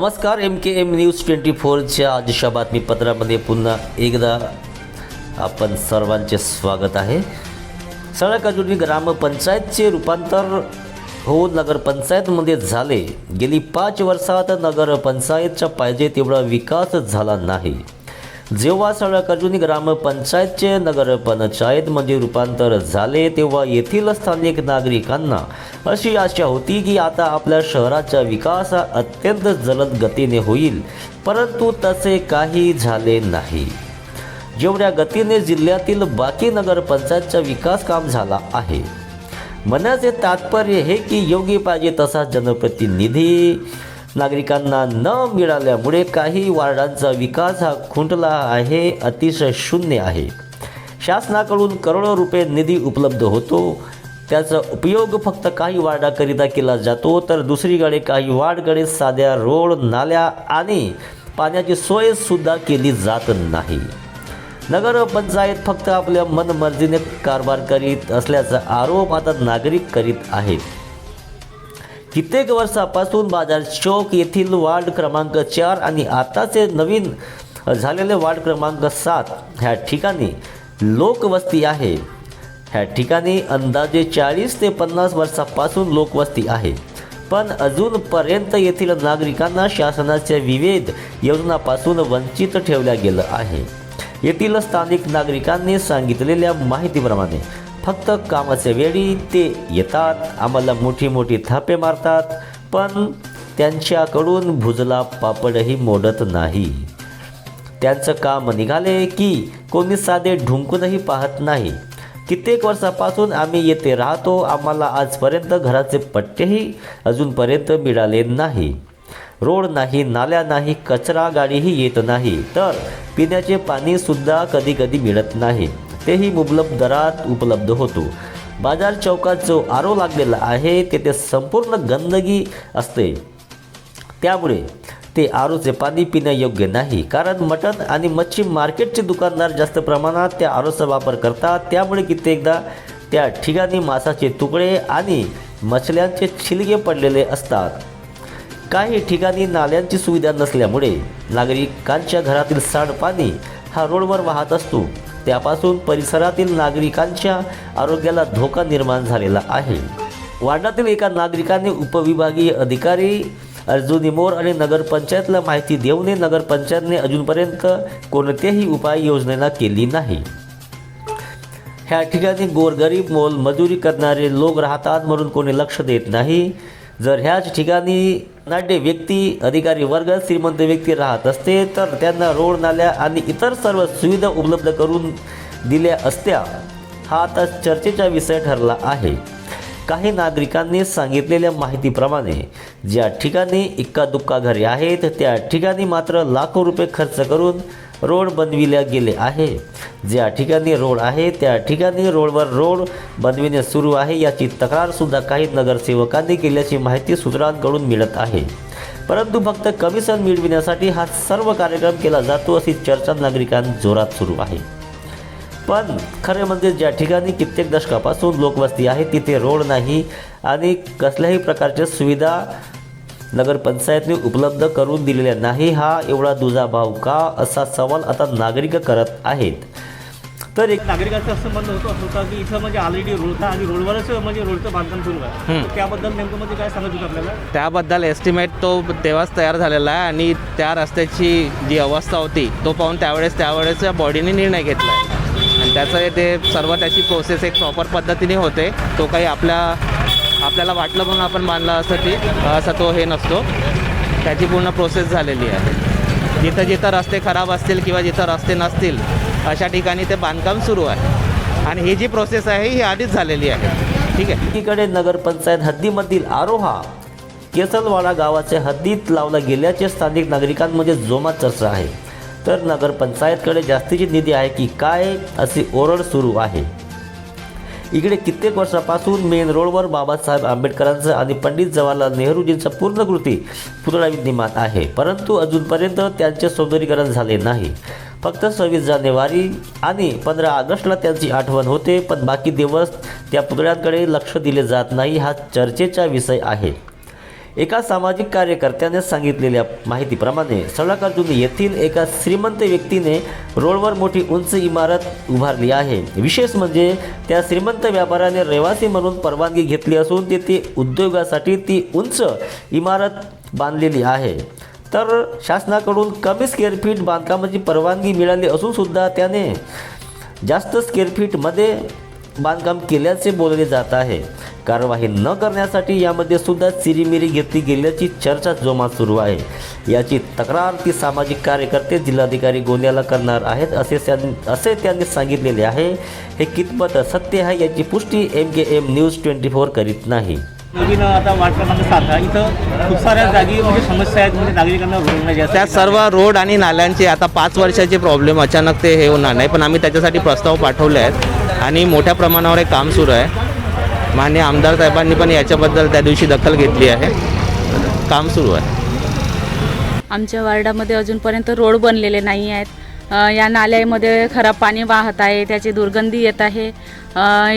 नमस्कार M K M news twenty फोरच्या आजच्या बातमीपत्रामध्ये पुन्हा एकदा आपण सर्वांचे स्वागत आहे. सळकाजुनी ग्रामपंचायतचे रूपांतर होऊन नगरपंचायतमध्ये झाले. गेली पाच वर्षात नगरपंचायतचा पाहिजे तेवढा विकास झाला नाही. जेव्हा सळकाजुनी ग्रामपंचायतचे नगरपंचायतमध्ये रूपांतर झाले तेव्हा येथील स्थानिक नागरिकांना अशी आशा होती की आता आपल्या शहराचा विकास हा अत्यंत जलद गतीने होईल परंतु तसे काही झाले नाही. जेवढ्या गतीने जिल्ह्यातील बाकी नगरपंचायतचा विकास काम झाला आहे. म्हणण्याचे तात्पर्य हे की योग्य पाहिजे तसा जनप्रतिनिधी नागरिकांना न मिळाल्यामुळे काही वार्डांचा विकास हा खुंटला आहे अतिशय शून्य आहे. शासनाकडून करोडो रुपये निधी उपलब्ध होतो. त्याचा उपयोग फक्त काही वार्डाकरिता केला जातो तर दुसरीकडे काही वार्डकडे साध्या रोड नाल्या आणि पाण्याची सोयसुद्धा केली जात नाही. नगरपंचायत फक्त आपल्या मनमर्जीने कारभार करीत असल्याचा आरोप आता नागरिक करीत आहेत. कित्येक वर्षापासून बाजार चौक येथील वार्ड क्रमांक चार आणि आताचे नवीन झालेले वार्ड क्रमांक सात ह्या ठिकाणी लोकवस्ती आहे. ह्या ठिकाणी अंदाजे चाळीस ते पन्नास वर्षापासून लोकवस्ती आहे. पण अजूनपर्यंत येथील नागरिकांना शासनाच्या विविध योजनापासून वंचित ठेवल्या गेलं आहे. येथील स्थानिक नागरिकांनी सांगितलेल्या माहितीप्रमाणे फक्त कामाच्या वेळी ते येतात. आम्हाला मोठी मोठी थापे मारतात पण त्यांच्याकडून भुजला पापडही मोडत नाही. त्यांचं काम निघाले की कोणी साधे ढुंकूनही पाहत नाही. कित्येक वर्षापासून आम्ही येथे राहतो. आम्हाला आजपर्यंत घराचे पट्टेही अजूनपर्यंत मिळाले नाही. रोड नाही नाल्या नाही कचरा गाडीही येत नाही. तर पिण्याचे पाणीसुद्धा कधी कधी मिळत नाही. तेही मुबलक दरात उपलब्ध होतो. बाजार चौकात जो आरो लागलेला आहे तेथे संपूर्ण गंदगी असते. त्यामुळे ते आरोचे पाणी पिण्यायोग्य नाही. कारण मटण आणि मच्छी मार्केटचे दुकानदार जास्त प्रमाणात त्या आरोचा वापर करतात. त्यामुळे कित्येकदा त्या ठिकाणी मासाचे तुकडे आणि मछल्यांचे छिलगे पडलेले असतात. काही ठिकाणी नाल्यांची सुविधा नसल्यामुळे नागरिकांच्या घरातील सांडपाणी हा रोडवर वाहत असतो. त्यापासून परिसरातील नागरिकांच्या आरोग्याला धोका निर्माण झालेला आहे. वार्डातील एका नागरिकाने उपविभागीय अधिकारी अर्जुनी मोर आणि नगरपंचायतला माहिती देऊनही नगरपंचायतने अजूनपर्यंत कोणत्याही उपाययोजना केली नाही. ह्या ठिकाणी गोरगरीब मोल मजुरी करणारे लोक राहतात म्हणून कोणी लक्ष देत नाही. जर ह्याच ठिकाणी नाट्य व्यक्ती अधिकारी वर्ग श्रीमंत व्यक्ती राहत असते तर त्यांना रोड नाल्या आणि इतर सर्व सुविधा उपलब्ध करून दिल्या असत्या. हा आता चर्चेचा विषय ठरला आहे. काही नागरिकांनी सांगितलेल्या माहितीप्रमाणे ज्या ठिकाणी इक्का दुक्का घरे आहेत त्या ठिकाणी मात्र लाखो रुपये खर्च करून रोड बनविल्या गेले आहे. ज्या ठिकाणी रोड आहे त्या ठिकाणी रोडवर रोड बनविणे सुरू आहे. याची तक्रारसुद्धा काही नगरसेवकांनी केल्याची माहिती सूत्रांकडून मिळत आहे. परंतु फक्त कमिशन मिळविण्यासाठी हा सर्व कार्यक्रम केला जातो अशी चर्चा नागरिकांत जोरात सुरू आहे. पण खरे म्हणजे ज्या ठिकाणी कित्येक दशकापासून लोकवस्ती आहे तिथे रोड नाही आणि कसल्याही प्रकारच्या सुविधा नगरपंचायतने उपलब्ध करून दिलेल्या नाही हा एवढा दुजाभाव का असा सवाल आता नागरिक करत आहेत. तर एक नागरिकांचं असं म्हणणं होतं होतं की इथं म्हणजे ऑलरेडी रोड आणि रोडवरच म्हणजे रोडचं बांधकाम सुरू आहे. त्याबद्दल नेमकं म्हणजे काय सांगत होतं आपल्याला? त्याबद्दल एस्टिमेट तो तेव्हाच तयार झालेला आहे आणि त्या रस्त्याची जी अवस्था होती तो पाहून त्यावेळेस त्यावेळेस या बॉडीने निर्णय घेतला आहे. आणि त्याचं ते सर्व त्याची प्रोसेस एक प्रॉपर पद्धतीने होते. तो काही आपल्या आपल्याला वाटलं म्हणून आपण बांधला असं ती असा तो हे नसतो. त्याची पूर्ण प्रोसेस झालेली आहे. जिथं जिथं रस्ते खराब असतील किंवा जिथं रस्ते नसतील अशा ठिकाणी ते बांधकाम सुरू आहे. आणि ही जी प्रोसेस आहे ही आधीच झालेली आहे. ठीक आहे? एकीकडे नगरपंचायत हद्दीमधील आरोहा केसलवाडा गावाच्या हद्दीत लावला गेल्याचे स्थानिक नागरिकांमध्ये जोमात चर्चा आहे. तर नगरपंचायतकडे जास्तीची निधी आहे की काय अशी ओरड सुरू आहे? इकडे कित्येक वर्षापासून मेन रोडवर बाबासाहेब आंबेडकरांचं आणि पंडित जवाहरलाल नेहरूजींचा पूर्णकृती पुतळा विद्यमान आहे. परंतु अजूनपर्यंत त्यांचे सौंदर्यीकरण झाले नाही. फक्त सव्वीस जानेवारी आणि पंधरा ऑगस्टला त्यांची आठवण होते पण बाकी दिवस त्या पुतळ्यांकडे लक्ष दिले जात नाही हा चर्चेचा विषय आहे. एका सामाजिक कार्यकर्त्याने सांगितलेल्या माहितीप्रमाणे सळकाजुनी येथील एका श्रीमंत व्यक्तीने रोडवर मोठी उंच इमारत उभारली आहे. विशेष म्हणजे त्या श्रीमंत व्यापाऱ्याने रहिवासी म्हणून परवानगी घेतली असून तेथे उद्योगासाठी ती उंच इमारत बांधलेली आहे. तर शासनाकडून कमी स्क्वेअर फीट बांधकामाची परवानगी मिळाली असून सुद्धा त्याने जास्त स्क्वेअर फीटमध्ये बांधकाम केल्याचे बोलले जात आहे. कारवाई न करण्यासाठी यामध्ये सुद्धा चिरीमिरी घेतली गेल्याची चर्चा जोमात सुरू आहे. याची तक्रार ती सामाजिक कार्यकर्ते जिल्हाधिकारी गोंदियाला करणार आहेत असे त्यां- असे त्यांनी सांगितलेले आहे. हे कितपत सत्य आहे याची पुष्टी M K M news twenty four करीत नाही. नवीन आता वार्ड क्रमांक सात आहे. इथं खूप साऱ्या जागी म्हणजे समस्या आहेत म्हणजे नागरिकांना रोड नाही जास्त त्या सर्व रोड आणि नाल्यांचे आता पाच वर्षाचे प्रॉब्लेम अचानक ते हे होणार नाही. पण आम्ही त्याच्यासाठी प्रस्ताव पाठवले आहेत आणि मोठ्या प्रमाणावर हे काम सुरू आहे. माननीय आमदार साहेबांनी पण याच्याबद्दल त्या दिवशी दखल घेतली आहे. काम सुरू आहे. आमच्या वार्डामध्ये अजूनपर्यंत रोड बनलेले नाही आहेत. या नाल्यामध्ये खराब पाणी वाहत आहे त्याची दुर्गंधी येत आहे.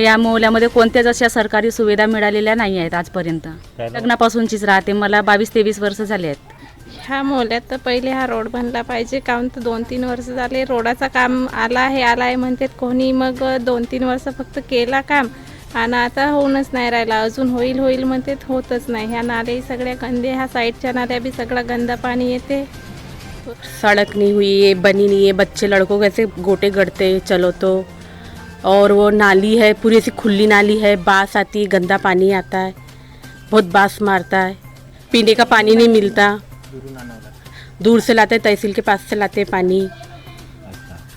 या मोहल्यामध्ये कोणत्याच अशा सरकारी सुविधा मिळालेल्या नाही आहेत आजपर्यंत. लग्नापासूनचीच राहते मला बावीस तेवीस वर्ष झाले आहेत. ह्या मोहल्यात तर पहिले हा रोड बनला पाहिजे काहून तर दोन तीन वर्ष झाले रोडाचा काम आला आहे आला आहे म्हणतात कोणी मग दोन तीन वर्ष फक्त केला काम. आणि आता होऊनच नाही राहिला. अजून होईल होईल म्हणते होतच नाही. ह्या नाले सगळ्या गंदे ह्या साईडच्या नाल्या बी सगळा गंदा पाणी येते. सड़क नहीं हुई है बनी नहीं है बच्चे लड़कों कैसे गोटे गड़ते चलो तो. और वो नाली है पूरी ऐसी खुली नाली है बास आती है गंदा पानी आता है बहुत बास मारता है. पीने का पानी नहीं मिलता. दूर से लाते तहसील के पास से लाते पानी.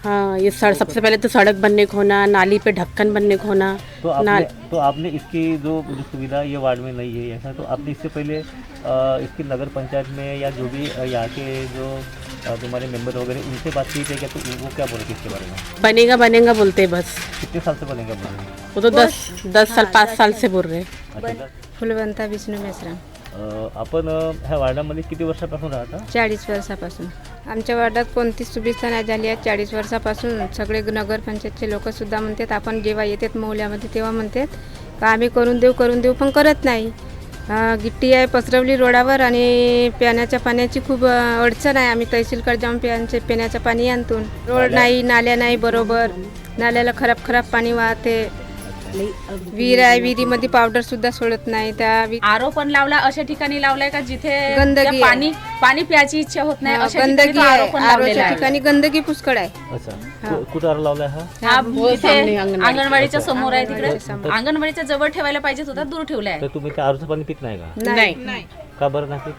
हाँ ये सड़ सबसे पहले तो सड़क बनने को होना नाली पे ढक्कन बनने को होना तो आपने नाल तो आपने इसकी जो जो सुविधा ये वार्ड में नहीं है ऐसा तो आपने इससे पहले इसकी नगर पंचायत में या जो भी यहाँ के जो तुम्हारे मेंबर वगैरह उनसे बात की थी क्या? तो वो क्या बोले थे इसके बारे में? बनेगा बनेगा बोलते हैं बस। कितने साल से बनेगा बोल रहे वो तो दस दस साल पाँच साल से बोल रहे हैं। अच्छा फुलवंता विष्णु मेश्राम। अ, आपण ह्या वार्डामध्ये किती वर्षापासून राहता चाळीस वर्षापासून. आमच्या वार्डात कोणतीच सुविधा नाही झाली आहे. चाळीस वर्षापासून सगळे नगरपंचायतचे लोकसुद्धा म्हणतात आपण जेव्हा येतात मोहल्यामध्ये तेव्हा म्हणतात का आम्ही करून देऊ करून देऊ पण करत नाही. गिट्टी आहे पसरवली रोडावर आणि पिण्याच्या पाण्याची खूप अडचण आहे. आम्ही तहसीलकडे जाऊन पिण्याचे पिण्याचं पाणी आणतो रोड नाही नाल्या नाही बरोबर. नाल्याला खराब खराब पाणी वाहते. विहीर आहे विहिरीमध्ये पावडर सुद्धा सोडत नाही त्या आरो पण लावला अशा ठिकाणी लावलाय का जिथे गंदगी. पाणी पाणी प्यायची इच्छा होत नाही अशा गंदगी आरोच्या ठिकाणी गंदगी पुष्कळ आहे. कुठं आर लावलाय हा? इथे अंगणवाडीच्या समोर आहे तिकडे. अंगणवाडीच्या जवळ ठेवायला पाहिजेत होता दूर ठेवलाय. तर तुम्ही आरूचं पाणी पित नाही का? नहीं. का बरं नाही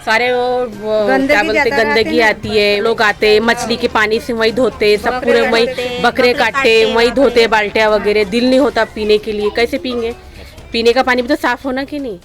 सारे वो, वो क्या बोलते गंदगी। आती है लोग आते मछली के पानी से वही धोते सब पूरे वही बकरे काटते वही धोते बाल्टिया वगैरह दिल नहीं होता पीने के लिए। कैसे पियेंगे पीने का पानी भी तो साफ होना कि नहीं?